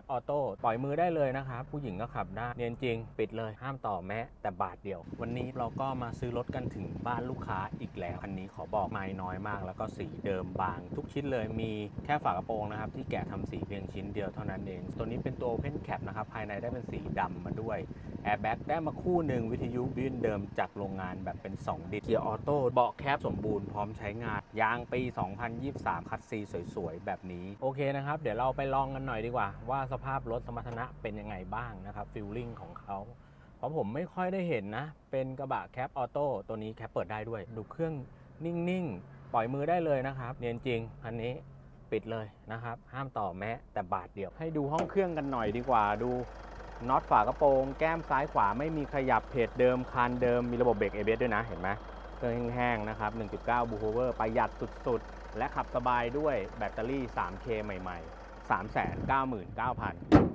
ปออโต้ปล่อยมือได้เลยนะครับ ผู้หญิงก็ขับได้เนียนจริง ปิดเลยห้ามต่อแม้แต่บาทเดียว วันนี้เราก็มาซื้อรถกันถึงบ้านลูกค้าอีกแล้วคันนี้ขอบอกไม่น้อยมาก แล้วก็สีเดิมบาง ทุกชิ้นเลยมีแค่ฝากระโปรงนะครับ ที่แกะทำสีเพียงชิ้นเดียวเท่านั้นเอง ตัวนี้เป็นตัว Open Cap นะครับภายในได้เป็นสีดำมาด้วยแอร์แบ็กได้มาคู่หนึ่งวิทยุบินเดิมจากโรงงานแบบเป็น 2 ดิสเกียร์ออโต้เบาะแคปสมบูรณ์พร้อมใช้งาน ยางปี 2023 คัดซีสวยๆ แบบนี้ โอเคนะครับ เดี๋ยวเราไปลองกันหน่อยดีกว่าว่าสภาพรถสมรรถนะเป็นยังไงบ้างนะครับฟิลลิ่งของเขาเพราะผมไม่ค่อยได้เห็นนะ เป็นกระบะแคปออโต้ตัวนี้แคปเปิดได้ด้วย ดูเครื่องนิ่งๆ ปล่อยมือได้เลยนะครับ เนียนจริงคันนี้ปิดเลยนะครับ ห้ามต่อแม้แต่บาทเดียว ให้ดูห้องเครื่องกันหน่อยดีกว่าดูน็อตฝากระโปรง แก้มซ้ายขวาไม่มีขยับเพจเดิมคานเดิมมีระบบเบรก ABS ด้วยนะเห็นไหมเครื่องแห้งๆนะครับ 1.9บูโฮเวอร์ประหยัดสุดๆ และขับสบายด้วยแบตเตอรี่ 3K ใหม่ ๆ 399,000